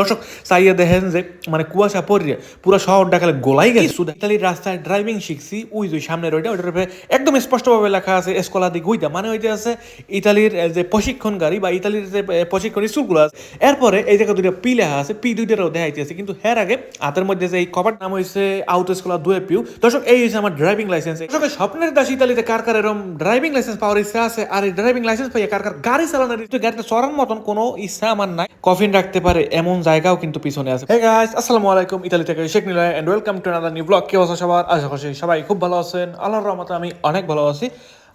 দর্শক চাইয়ে দেখেন যে মানে কুয়াশা পড়িয়ে পুরো শহরটা খালি গোলাই গেছে। শুধু রাস্তায় ড্রাইভিং শিখছি, ওই যে সামনে রইটা, ওইটার উপরে একদম স্পষ্টভাবে লেখা আছে এসকোলা দি গুইদা মানে ওইটা আছে ইতালির যে প্রশিক্ষণকারী বা ইতালির যে প্রশিক্ষণ স্কুলগুলো আছে, এরপরে এই জায়গা দুইটা পি লেখা আছে, পি দুইটারও দেখাইতেছে কিন্তু হের আগে হাতের মধ্যে যে এই কভার নাম হয়েছে আউট স্কুলা দুয়ে পিউ দর্শক, এই হচ্ছে আমার ড্রাইভিং লাইসেন্স দর্শক স্বপ্নের দাস ইতালিতে কার কার এরকম ড্রাইভিং লাইসেন্স পাওয়ার ইচ্ছা আছে? আর এই ড্রাইভিং লাইসেন্স পাইয়া কার কার গাড়ি চালানোর গাড়িতে চড়ার মতন কোনো ইচ্ছা আমার নাই। কফিন রাখতে পারে এমন জায়গাও কিন্তু পিছনে আছে। হে গাইস আসসালামু আলাইকুম, ইতালি থেকে Sheikh Niloy and welcome to another new blog কি অবস্থা সবার? আশা করছি সবাই খুব ভালো আছেন। আল্লাহর রহমতে আমি অনেক ভালো আছি।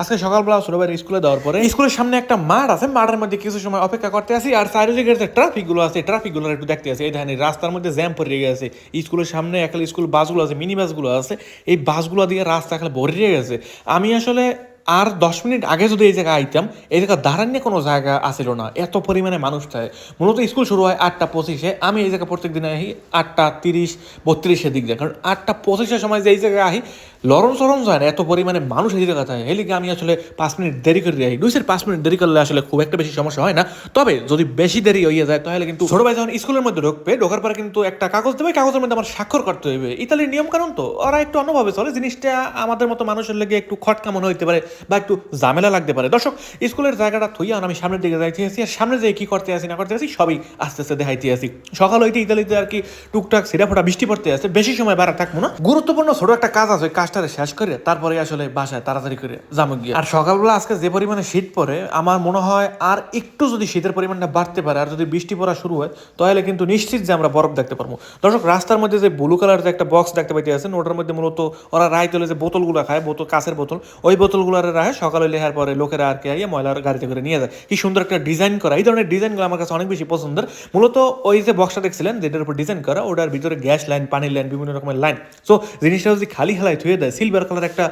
আজকে সকালবেলা ছোট স্কুলে দেওয়ার পরে স্কুলের সামনে একটা মাঠ আছে। মাঠের মধ্যে কিছু সময় অপেক্ষা করতে আসি, আর চারিদিকে যে ট্রাফিকগুলো আছে ট্রাফিকগুলো একটু দেখতে আসি। এই দেখেন রাস্তার মধ্যে জ্যাম পড়ে গেছে। স্কুলের সামনে একাল স্কুল বাসগুলো আছে মিনি বাসগুলো আছে। এই বাসগুলো দিয়ে রাস্তা একালে ভরে গেছে। আমি আসলে আর দশ মিনিট আগে যদি এই জায়গায় আইতাম, এই জায়গা দাঁড়ান্য কোনো জায়গা আসিল না। এত পরিমাণে মানুষ থাকে। মূলত স্কুল শুরু হয় আটটা পঁচিশে। আমি এই জায়গা প্রত্যেক দিন আহি আটটা তিরিশ, বত্রিশের দিক দিয়ে। কারণ আটটা পঁচিশের সময় যে এই জায়গায় আহি লরম সরম যায় না, এত পরিমাণে মানুষ জায়গা থাকে। এই লিগে আমি আসলে পাঁচ মিনিট দেরি করে আহি দুইশের পাঁচ মিনিট দেরি করলে আসলে খুব একটা বেশি সমস্যা হয় না। তবে যদি বেশি দেরি হয়ে যায়, তাহলে কিন্তু ছোট ভাই যখন স্কুলের মধ্যে ঢুকবে, ঢোকার পরে কিন্তু একটা কাগজ দেবে, কাগজের মধ্যে আমার স্বাক্ষর করতে হবে ইতালির নিয়ম কারণ তো, ওরা একটু অন্যভাবে চলে। জিনিসটা আমাদের মতো মানুষের লেগে একটু খটকা মনে হইতে পারে বা একটু ঝামেলা লাগতে পারে। দর্শক, স্কুলের জায়গাটা থইয়া আমি সামনের দিকে যাইতে আসি, আর সামনে যে কি করতে আসি না করতে আসি, সবই আস্তে আস্তে দেখাইতে আসি। সকাল হইতে ইতালিতে আর কি টুকটাক সিরা ফোটা বৃষ্টি পড়তে আছে বেশি সময় বাড়া থাকব না। গুরুত্বপূর্ণ ছোট একটা কাজ আছে ওই কাজটা শেষ করে তারপরে আসলে বাসায় তাড়াতাড়ি করে যাব গিয়ে। আর সকালবেলা আজকে যে পরিমাণে শীত পড়ে, আমার মনে হয় আর একটু যদি শীতের পরিমাণটা বাড়তে পারে আর যদি বৃষ্টি পড়া শুরু হয়, তাহলে কিন্তু নিশ্চিত যে আমরা বরফ দেখতে পারব। দর্শক, রাস্তার মধ্যে যে ব্লু কালার যে একটা বক্স দেখতে পাইতে আছেন, ওটার মধ্যে মূলত ওরা রায় তোলে যে বোতলগুলো খায়, বোতল, কাঁচের বোতল, ওই বোতলগুলো রাখে সকালে লেহার পরে লোকেরা আর কি আইয়ে ময়লার গাড়িতে করে নিয়ে যায়। কি সুন্দর একটা ডিজাইন করা। এই ধরনের ডিজাইনগুলো আমার কাছে অনেক বেশি পছন্দের। মূলত ওই যে বক্সটা দেখছিলেন, যেটার উপর ডিজাইন করা, ওটার ভিতরে গ্যাস লাইন পানির লাইন বিভিন্ন রকমের লাইন সো জিনিসটা যদি খালি হেলায় থুয়ে দেয় সিলভার কালার একটা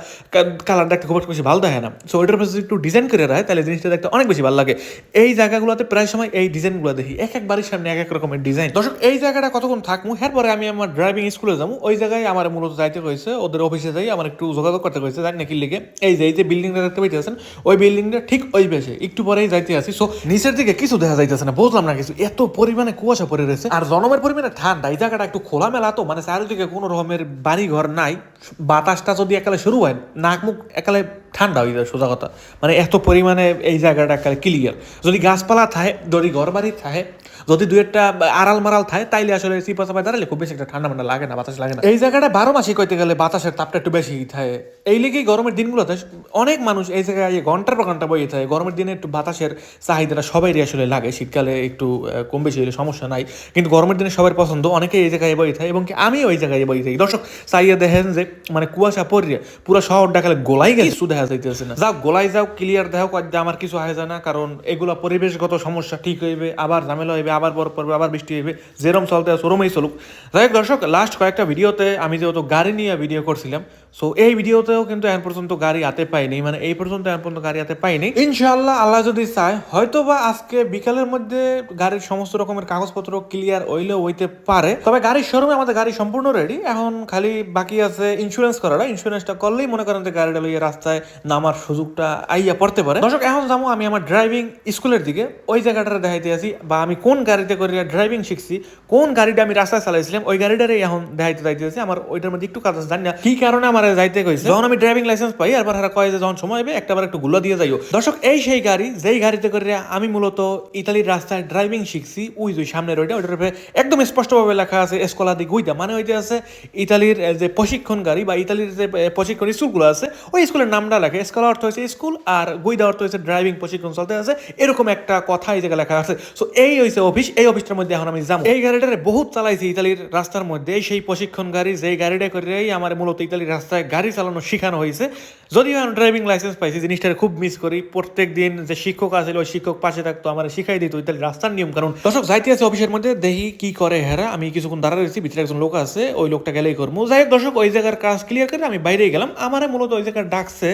কালার দেখতে খুব একটা বেশি ভালো দেখে না। সো ওইটার যদি একটু ডিজাইন করে রাখে, তাহলে জিনিসটা দেখতে অনেক বেশি ভালো লাগে। এই জায়গাগুলোতে প্রায় সময় এই ডিজাইনগুলো দেখি, এক এক বাড়ির সামনে এক এক রকমের ডিজাইন দর্শক, এই জায়গাটা কতক্ষণ থাকব? এরপরে আমি আমার ড্রাইভিং স্কুলে যাব। ওই জায়গায় আমার মূলত যাইতে হয়েছে, ওদের অফিসে যাই, আমার একটু যোগাযোগ করতে হয়েছে, জানি না কি লিগে। এই যে এই যে বিল্ডিংটা দেখতে পাইতেছেন, ওই বিল্ডিংটা ঠিক ওই বেশে একটু পরেই যাইতে আসি। সো নিচের দিকে কিছু দেখা যাইতেছে না, বুঝলাম না কিছু। এত পরিমাণে কুয়াশা পড়ে রয়েছে। আর জনমের পরিমাণে ঠান্ডা, এই জায়গাটা একটু খোলামেলা তো মানে চারিদিকে কোনো রকমের বাড়ি ঘর নাই। বাতাসটা যদি একালে শুরু হয়, নাক মুখ একালে ঠান্ডা হয়ে যায়, সোজা কথা। মানে এত পরিমাণে এই জায়গাটা একালে ক্লিয়ার যদি গাছপালা থাকে যদি ঘর বাড়ি থাকে যদি দু একটা আড়াল মারাল থাকে তাইলে আসলে চিপা চাপায় দাঁড়ালে খুব বেশি একটা ঠান্ডা মান্ডা লাগে না বাতাস লাগে না। এই জায়গাটা বারো মাসে কইতে গেলে বাতাসের তাপটা একটু বেশি থাকে। এই লেগেই গরমের দিনগুলোতে অনেক মানুষ এই জায়গায় ঘণ্টার পর ঘণ্টা বইয়ে থাকে। গরমের দিনে একটু বাতাসের চাহিদাটা সবাইরই আসলে লাগে। শীতকালে একটু কম বেশি হলে সমস্যা নাই। কিন্তু গরমের দিনে সবার পছন্দ অনেকে এই জায়গায় বই থাকে এবং কি আমি ওই জায়গায় বই থাকি। দর্শক চাইয়ে দেখেন যে মানে কুয়াশা পড়িয়ে পুরো শহরটা খালি গোলাই গেছে। কিছু দেখা যাইতেছে না। যাও গোলাই যাও ক্লিয়ার দেখো আমার কিছু হয় না কারণ এগুলো পরিবেশগত সমস্যা ঠিক হইবে আবার ঝামেলা হইবে আবার বরফ পড়বে আবার বৃষ্টি হইবে। যেরম চলতে আছে, ওরমই চলুক। যাই হোক দর্শক লাস্ট কয়েকটা ভিডিওতে আমি যেহেতু গাড়ি নিয়ে ভিডিও করছিলাম সো এই ভিডিওতেও কিন্তু এখন পর্যন্ত গাড়ি হাতে পাইনি মানে এই পর্যন্ত এখন পর্যন্ত গাড়ি হাতে পাইনি। ইনশাল্লাহ আল্লাহ যদি চায় হয়তো বা আজকে বিকালের মধ্যে গাড়ির সমস্ত রকমের কাগজপত্র ক্লিয়ার হইলেও হইতে পারে। তবে গাড়ির শোরুমে আমাদের গাড়ি সম্পূর্ণ রেডি এখন খালি বাকি আছে ইন্স্যুরেন্স করাটা। ইন্স্যুরেন্সটা করলেই মনে করেন যে গাড়িটা লইয়ে রাস্তায় নামার সুযোগটা আইয়া পড়তে পারে। দর্শক, এখন যাব আমি আমার ড্রাইভিং স্কুলের দিকে। ওই জায়গাটা দেখাইতে আছি বা আমি কোন গাড়িতে করে ড্রাইভিং শিখছি, কোন গাড়িটা আমি রাস্তায় চালাইছিলাম, ওই গাড়িটারে এখন দেখাইতে যাইতে আছি আমার ওইটার মধ্যে একটু কাজ জানি না। কি কারণে আমার যাইতে কইছে। যখন আমি ড্রাইভিং লাইসেন্স পাই আর হারা কয় যে যখন সময় হবে একটা বার একটু গুলো দিয়ে যাইও। দর্শক, এই সেই গাড়ি, যেই গাড়িতে করে আমি মূলত ইতালির রাস্তায় ড্রাইভিং শিখছি, ওই যে সামনে রইটা ওইটার উপরে একদম স্পষ্টভাবে লেখা আছে এসকোলা দি গুইদা মানে ওইটা আছে ইতালির যে প্রশিক্ষণ গাড়ি বা ইতালির যে প্রশিক্ষণ স্কুলগুলো আছে, ওই স্কুলের নামটা লেখে। স্কলা অর্থ হয়েছে স্কুল আর গুইদা অর্থ হয়েছে ড্রাইভিং প্রশিক্ষণ চলতে আছে। এরকম একটা কথা এই জায়গায় লেখা আছে। সো এই হয়েছে অফিস, এই অফিসটার মধ্যে এখন আমি যাব। এই গাড়িটারে বহুত চালাইছি ইতালির রাস্তার মধ্যে, সেই প্রশিক্ষণ গাড়ি, যেই গাড়িটা করেই আমার মূলত ইতালির রাস্তায় গাড়ি চালানো শেখানো হয়েছে। যদিও আমি ড্রাইভিং লাইসেন্স পাইছি জিনিসটা খুব মিস করি। প্রত্যেক দিন যে শিক্ষক আছে ওই শিক্ষক পাশে থাকতো, আমার শিখাই দিত ইতালির রাস্তার নিয়ম কারণ দর্শক, যাইতে আছে অফিসের মধ্যে, দেখি কি করে হেরা। আমি কিছুক্ষণ দাঁড়া রয়েছি, ভিতরে একজন লোক আছে, ওই লোকটা গেলেই করব যাই হোক দর্শক, ওই জায়গার কাজ ক্লিয়ার করে আমি বাইরে গেলাম। আমার মূলত ওই জায়গায় ডাকছে,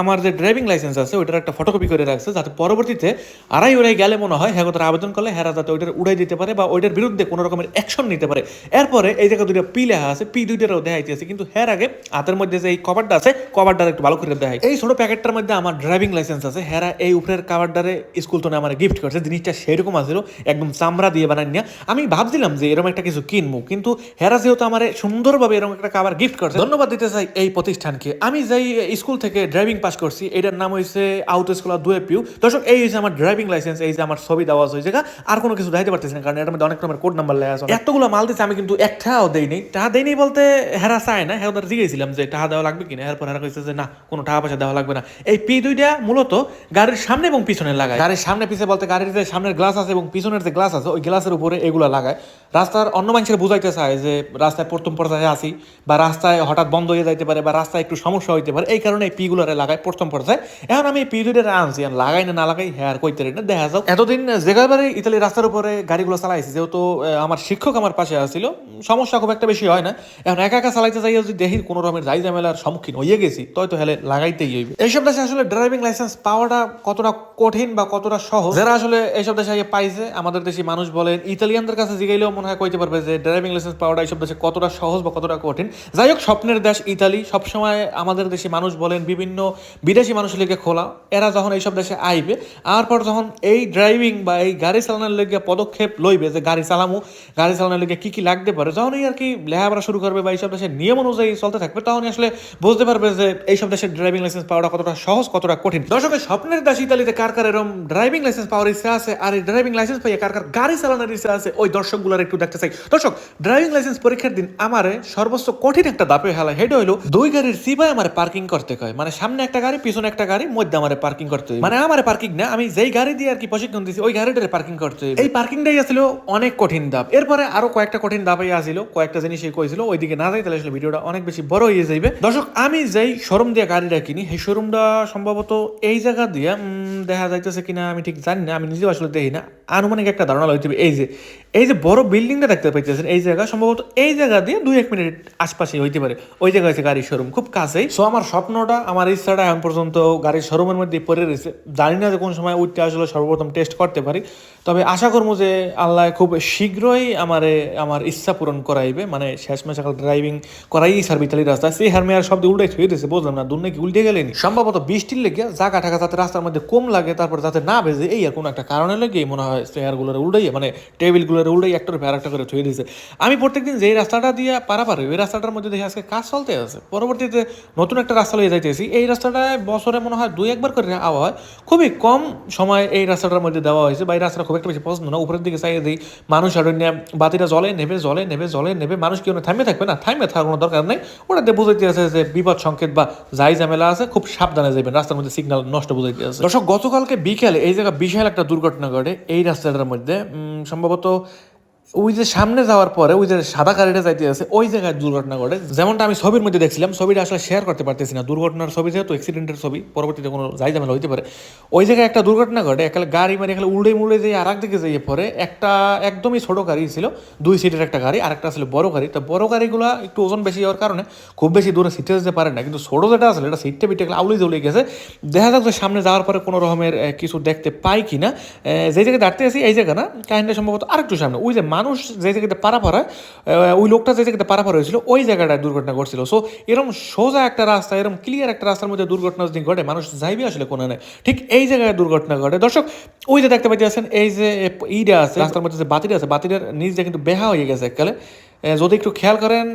আমার যে ড্রাইভিং লাইসেন্স আছে, ওইটার একটা ফটোকপি করে রাখছে, যাতে পরবর্তীতে আড়াই উড়াই গেলে মনে হয় হ্যাঁ তারা আবেদন করলে হেরা যাতে ওইটার উড়াই দিতে পারে বা ওইটার বিরুদ্ধে কোনো রকমের অ্যাকশন নিতে পারে। এরপরে এই জায়গায় দুইটা পি লেখা আছে পি দুইটারও দেখাইতে আছে, কিন্তু হের আগে হাতের মধ্যে যে এই কভারটা আছে কভারটা একটু ভালো করে দেয় এই ছোট প্যাকেটটার মধ্যে আমার ড্রাইভিং লাইসেন্স আছে। হেরা এই উপরের কাভারটারে স্কুল তো আমার গিফট করছে। জিনিসটা সেরকম আছিল, একদম চামড়া দিয়ে বানাই নিয়ে। আমি ভাবছিলাম যে এরকম একটা কিছু কিনবো, কিন্তু হেরা যেহেতু আমার সুন্দরভাবে এরকম একটা কাভার গিফট করছে, ধন্যবাদ দিতে চাই এই প্রতিষ্ঠানকে। আমি যাই স্কুল থেকে ড্রাইভিং পাস করছি, এটার নাম হয়েছে আউট স্কুল দুয়ে পিউ দর্শক, এই হয়েছে আমার ড্রাইভিং লাইসেন্স এই যে আমার ছবি দেওয়া হয়েছে আর কোনো কিছু দেখাতে পারতেছি না, কারণ এটার মধ্যে অনেক রকমের কোড নাম্বার লেখা আছে। এতগুলো মাল দিচ্ছে আমি কিন্তু একটাও দেইনি। টাকা দেইনি বলতে হেরা চায় না হ্যাঁ জিগেছিলাম যে টাকা দেওয়া লাগবে কিনা? এরপর হেরা কইছে যে না কোনো টাকা পয়সা দেওয়া লাগবে না। এই পি দুইটা মূলত গাড়ির সামনে এবং পিছনে লাগায়। গাড়ির সামনে পিছে বলতে গাড়ির যে সামনের গ্লাস আছে এবং পিছনের যে গ্লাস আছে ওই গ্লাসের উপরে এগুলো লাগায়। রাস্তার অন্য মানুষের বুঝাইতে চায় যে রাস্তায় প্রথম পর্যায়ে আসি বা রাস্তায় হঠাৎ বন্ধ হয়ে যাইতে পারে বা রাস্তায় একটু সমস্যা হইতে পারে এই কারণে এই পিগুলোরে লাগায় প্রথম পর্যায়ে। এখন আমি এই পি দুইটা আনছি লাগাই না না লাগাই হ্যাঁ আর কইতে না দেখা যাও এতদিন যেগাবারে ইতালি রাস্তার উপরে গাড়িগুলো চালাইছি যেহেতু আমার শিক্ষক আমার পাশে আসছিল সমস্যা খুব একটা বেশি হয় না। এখন একা একা চালাইতে যাই যদি দেখি কোনো রকমের যাই ঝামেলার সম্মুখীন হয়ে গেছি, তয় তো হেলে লাগাইতেই হইবে। এইসব দেশে আসলে ড্রাইভিং লাইসেন্স পাওয়াটা কতটা কঠিন বা কতটা সহজ? যারা আসলে এইসব দেশে আগে পাইছে, আমাদের দেশি মানুষ বলেন, ইতালিয়ানদের কাছে জিগাইলেও মনে হয় কইতে পারবে যে ড্রাইভিং লাইসেন্স পাওয়াটা এইসব দেশে কতটা সহজ বা কতটা কঠিন। যাই হোক, স্বপ্নের দেশ ইতালি। সবসময় আমাদের দেশি মানুষ বলেন, বিভিন্ন বিদেশি মানুষ লেগে খোলা। এরা যখন এইসব দেশে আইবে আর পর যখন এই ড্রাইভিং বা এই গাড়ি চালানোর লেগে পদক্ষেপ লইবে, যে গাড়ি চালামু, গাড়ি চালানোর লেগে কি কি লাগতে পারে, যখনই আর কি লেখাপড়া শুরু করবে বা এইসব দেশের নিয়ম অনুযায়ী চলতে থাকবে তখনই আসলে বুঝতে পারবে যে এইসব দেশের ড্রাইভিং লাইসেন্স পাওয়াটা কতটা সহজ, কতটা কঠিন। দর্শকের স্বপ্নের দেশ ইতালিতে কার কার এরকম ড্রাইভিং লাইসেন্স পাওয়ার ইচ্ছা আছে? আর এই ড্রাইভিং লাইসেন্স পাইয়ে কার কার গাড়ি চালানোর ইচ্ছা আছে? ওই দর্শকগুলোর একটু দেখতে চাই। দর্শক ড্রাইভিং লাইসেন্স পরীক্ষার দিন আমারে সর্বোচ্চ কঠিন একটা দাপে হেলা হেড হইল, দুই গাড়ির সিবাই আমার পার্কিং করতে কয়। মানে সামনে একটা গাড়ি, পিছনে একটা গাড়ি, মধ্যে আমার পার্কিং করতে হয় মানে আমার পার্কিং না, আমি যেই গাড়ি দিয়ে আর কি প্রশিক্ষণ দিছি, ওই গাড়িটারে পার্কিং করতে হয় এই পার্কিংটাই আসলে অনেক কঠিন দাপ এরপরে আরও কয়েকটা কঠিন দাপাই আসিল, কয়েকটা জিনিস কইছিল। ওইদিকে না যাই তাহলে আসলে ভিডিওটা অনেক বেশি বড় হয়ে যাইবে। দর্শক, আমি যেই শোরুম দিয়ে গাড়িটা কিনি, সেই শোরুমটা সম্ভবত এই জায়গা দিয়ে দেখা যাইতেছে কিনা আমি ঠিক জানি না, আমি নিজেও আসলে দেখি না। আনুমানিক একটা ধারণা লইতে এই যে এই যে বড় বিল্ডিংটা দেখতে পাইতেছেন, এই জায়গা সম্ভবত এই জায়গা দিয়ে দুই এক মিনিট আশপাশে হইতে পারে। ওই জায়গা আছে গাড়ির শোরুম, খুব কাছেই। সো আমার স্বপ্নটা, আমার ইচ্ছাটা এখন পর্যন্ত গাড়ির শোরুমের মধ্যে পড়ে রয়েছে জানি না যে কোন সময় উঠতে আসলে সর্বপ্রথম টেস্ট করতে পারি। তবে আশা করব যে আল্লাহ খুব শীঘ্রই আমারে, আমার ইচ্ছা পূরণ করাইবে। মানে শেষ মাসে ড্রাইভিং করাই সার্ভ ইতালির রাস্তা সেই হারমেয়ার শব্দ উল্টাই ছুঁয়ে দিয়েছে, বুঝলাম না দুর্নে কি উল্টে গেলেনি? সম্ভবত বৃষ্টির লেগে জায়গা টাকা যাতে রাস্তার মধ্যে কম লাগে, তারপর যাতে না ভেজে, এই আর কোনো একটা কারণে লেগে মনে হয় চেয়ারগুলোর উল্টাইয়ে মানে টেবিলগুলোর উল্টাই একটার পর আরেকটা করে ছুঁয়ে দিয়েছে। আমি প্রত্যেকদিন যেই রাস্তাটা দিয়ে পারাপারি, ওই রাস্তাটার মধ্যে দেখি আজকে কাজ চলতে আছে। পরবর্তীতে নতুন একটা রাস্তা লয়ে যাইতেছি। এই রাস্তাটায় বছরে মনে হয় দুই, একবার করে আওয়া হয়। খুবই কম সময় এই রাস্তাটার মধ্যে দেওয়া হয়েছে। বা এই রাস্তাটা খুব একটা বেশি পছন্দ না। উপরের দিকে চাইয়ে দিই, মানুষ আর বাতিটা জলে নেবে জলে নেবে জলে নেবে। মানুষ কি ওখানে থামে থাকবে? না, থামে থাকার কোনো দরকার নেই। ওটাতে বুঝাইতে আছে যে বিপদ সংকেত বা যাই ঝামেলা আছে, খুব সাবধানে যাবেন রাস্তার মধ্যে সিগন্যাল নষ্ট বুঝাইতে আছে। দর্শক, গতকালকে বিকেলে এই জায়গা বিশাল একটা দুর্ঘটনা ঘটে। এই রাস্তাটার মধ্যে সম্ভবত ওই যে সামনে যাওয়ার পরে ওই যে সাদা গাড়িটা যাইতে আছে, ওই জায়গায় দুর্ঘটনা ঘটে। যেমনটা আমি ছবির মধ্যে দেখছিলাম, ছবিটা আসলে শেয়ার করতে পারতেছি না। দুর্ঘটনার ছবি যেহেতু অ্যাক্সিডেন্টের ছবি, পরবর্তীতে কোনো যাই ঝামেলা হইতে পারে। ওই জায়গায় একটা দুর্ঘটনা ঘটে একালে গাড়ি মানে এখানে উল্টে মুড়ে যে আর দিকে যাইয়ে পরে একটা একদমই ছোট গাড়ি ছিল, দুই সিটের একটা গাড়ি আর একটা আসলে বড় গাড়ি। তো বড় গাড়িগুলো একটু ওজন বেশি হওয়ার কারণে খুব বেশি দূরে সিটে যেতে পারে না। কিন্তু ছোট যেটা আসলে এটা সিটটা পিটে আউলি জলে গেছে। দেখা যাক যে সামনে যাওয়ার পরে কোনো রকমের কিছু দেখতে পাই কি না যে জায়গায় দাঁড়তে আছি, এই জায়গা না। কাহিনীটা সম্ভবত আরেকটু সামনে। ওই যে মানুষ যে জায়গাতে পারাপার হয় ওই লোকটা যে জায়গাতে পারাপার হয়েছিল, ওই জায়গাটায় দুর্ঘটনা ঘটছিল। সো এরকম সোজা একটা রাস্তা এরকম ক্লিয়ার একটা রাস্তার মধ্যে দুর্ঘটনা যদি ঘটে, মানুষ যাইবে আসলে কোনো নেই ঠিক এই জায়গায় দুর্ঘটনা ঘটে। দর্শক, ওই যে দেখতে পাইতেছেন, এই যে ইটা আছে, রাস্তার মধ্যে যে বাতিটা আছে, বাতিটার দিয়ে কিন্তু বেহা হয়ে গেছে এককালে যদি একটু খেয়াল করেন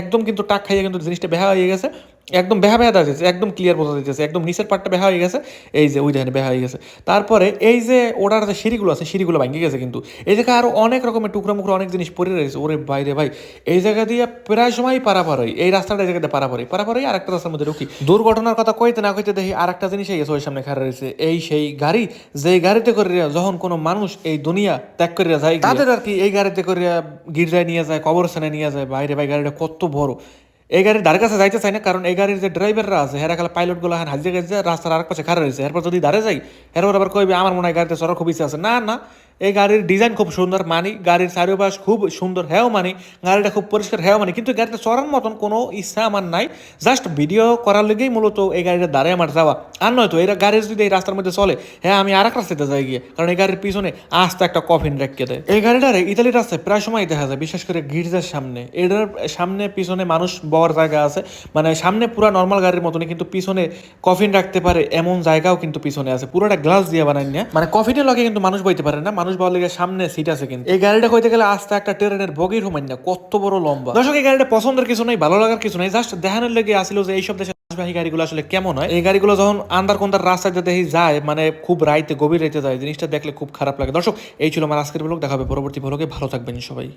একদম কিন্তু টাক খাইয়ে কিন্তু জিনিসটা বেহা হয়ে গেছে। একদম বেহা বেহা দাঁড়িয়েছে একদম ক্লিয়ার বোঝা যাচ্ছে একদম নিচের পাটটা বেহা হয়ে গেছে এই যে ওই দেখেন বেহা হয়ে গেছে। তারপরে এই যে ওটার যে সিঁড়িগুলো আছে সিঁড়িগুলো ভাঙে গেছে কিন্তু। এই জায়গায় আরও অনেক রকমের টুকরো মুকরো অনেক জিনিস পড়ে রয়েছে ওরে বাইরে ভাই। এই জায়গা দিয়ে প্রায় সময় পারাপার হয় এই রাস্তাটা এই জায়গাতে পারাপার হয়। পারাপার হয় আর একটা রাস্তার মধ্যে ঢুকি। দুর্ঘটনার কথা কইতে না কইতে দেখি আর একটা জিনিস গেছে ওই সামনে খাড়া রয়েছে এই সেই গাড়ি যে গাড়িতে করে যখন কোনো মানুষ এই দুনিয়া ত্যাগ করিয়া যায় তাদের আর কি এই গাড়িতে করিয়া গির্জায় নিয়ে যায় কবরস্থানে নিয়ে যায় বাইরে ভাই গাড়িটা কত বড়। এই গাড়ির ধারে কাছে যাইতে চাই না, কারণ এই গাড়ির যে ড্রাইভাররা আছে হেরা খালা পাইলটগুলো হাজির গেছে, রাস্তার আরেক পাশে খারাপ রয়েছে। এরপর যদি ধারে যাই, এরপর আবার কইবে, আমার মনে হয় গাড়িতে চড়ার খুব ইচ্ছা আছে। না না এই গাড়ির ডিজাইন খুব সুন্দর, মানি, গাড়ির চারিপাশ খুব সুন্দর হ্যাও মানি, গাড়িটা খুব পরিষ্কার হ্যাও মানি, কিন্তু গাড়িটা চড়ার মতন কোনো ইচ্ছা আমার নাই। জাস্ট ভিডিও করার লেগেই মূলত এই গাড়িটা দাঁড়ায় আমার যাওয়া। আর নয় তো এই গাড়ির যদি এই রাস্তার মধ্যে চলে হ্যাঁ আমি আর এক রাস্তাতে যাই গিয়ে, কারণ এই গাড়ির পিছনে আস্তে একটা কফিন রেখে দেয়। এই গাড়িটারে ইতালির রাস্তায় প্রায় সময় দেখা যায়, বিশেষ করে গির্জার সামনে। এটার সামনে পিছনে মানুষ বওয়ার জায়গা আছে মানে সামনে পুরো নর্মাল গাড়ির মতনই, কিন্তু পিছনে কফিন রাখতে পারে এমন জায়গাও কিন্তু পিছনে আছে। পুরোটা গ্লাস দিয়ে বানাই না মানে কফিনের লগে কিন্তু মানুষ বইতে পারে না মানুষ বলার লেগে সামনে সিট আছে কিন্তু। এই গাড়িটা কইতে গেলে আস্তে একটা ট্রেনের বগির হুমাই না কত বড় লম্বা। দর্শক এই গাড়িটা পছন্দের কিছু নাই ভালো লাগার কিছু নাই জাস্ট দেখানোর লেগে আসিল যে এইসব দেশে বাসবাহী গাড়িগুলো আসলে কেমন হয়। এই গাড়িগুলো যখন আন্দার কোন্দার রাস্তায় যাতে যায় মানে খুব রাইতে গভীর রাইতে যায় জিনিসটা দেখলে খুব খারাপ লাগে। দর্শক এই ছিল আমার আজকের ব্লগ দেখাবে পরবর্তী ব্লগে ভালো থাকবেন সবাই।